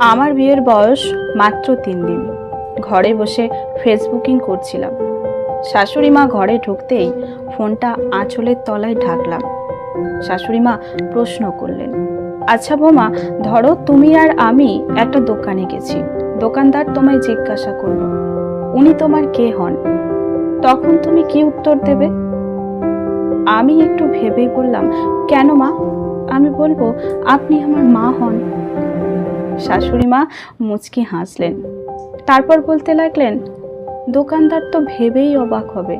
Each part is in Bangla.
আমার বিয়ের বয়স মাত্র তিন দিন। ঘরে বসে ফেসবুকিং করছিলাম। শাশুড়ি মা ঘরে ঢুকতেই ফোনটা আঁচলের তলায় ঢাকলাম। শাশুড়ি মা প্রশ্ন করলেন আচ্ছা বৌমা, ধরো তুমি আর আমি একটা দোকানে গেছি। দোকানদার তোমায় জিজ্ঞাসা করল, উনি তোমার কে হন? তখন তুমি কি উত্তর দেবে? আমি একটু ভেবেই বললাম, কেন মা? আমি বলব, আপনি আমার মা হন। শাশুড়ি মা মুচকি হাসলেন। তারপর বলতে লাগলেন, দোকানদার তো ভেবেই অবাক হবে।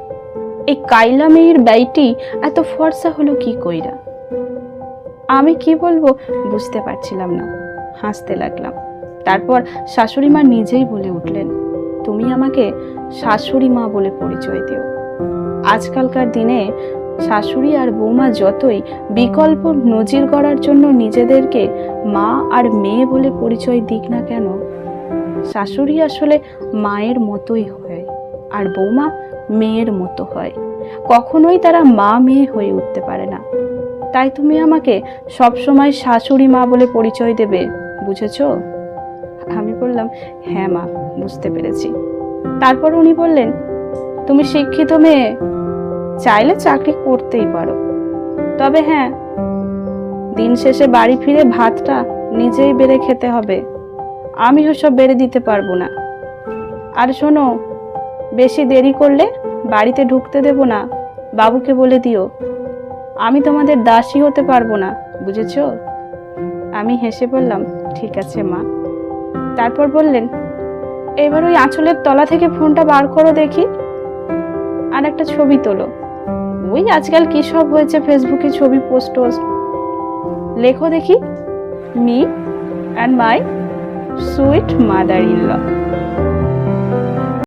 এই কাইলা মেয়ের ব্যয়টি এত ফর্সা হলো কি কইরা? আমি কি বলব বুঝতে পারছিলাম না। হাসতে লাগলাম। তারপর শাশুড়ি মা নিজেই বলে উঠলেন, তুমি আমাকে শাশুড়ি মা বলে পরিচয় দিও। আজকালকার দিনে শাশুড়ি আর বৌমা যতই বিকল্প নজির গড়ার জন্য নিজেদেরকে মা আর মেয়ে বলে পরিচয় দিক না কেন, শাশুড়ি আসলে মায়ের মতোই হয় আর বৌমা মেয়ের মতো হয়। কখনোই তারা মা মেয়ে হয়ে উঠতে পারে না। তাই তুমি আমাকে সবসময় শাশুড়ি মা বলে পরিচয় দেবে, বুঝেছ? আমি বললাম হ্যাঁ মা, বুঝতে পেরেছি। তারপর উনি বললেন, তুমি শিক্ষিত মেয়ে চাইলে চাকরি করতেই পারো। তবে হ্যাঁ দিন শেষে বাড়ি ফিরে ভাতটা নিজেই বেড়ে খেতে হবে। আমি ওসব বেড়ে দিতে পারব না। আর শোনো, বেশি দেরি করলে বাড়িতে ঢুকতে দেব না। বাবুকে বলে দিও, আমি তোমাদের দাসী হতে পারব না, বুঝেছ? আমি হেসে বললাম, ঠিক আছে মা। তারপর বললেন, এবার ওই আঁচলের তলা থেকে ফোনটা বার করো দেখি, আর একটা ছবি তোলো। ওই আজকাল কি সব হয়েছে ফেসবুকে ছবি পোস্ট টোস্ট লেখো দেখি। Me and my sweet mother in law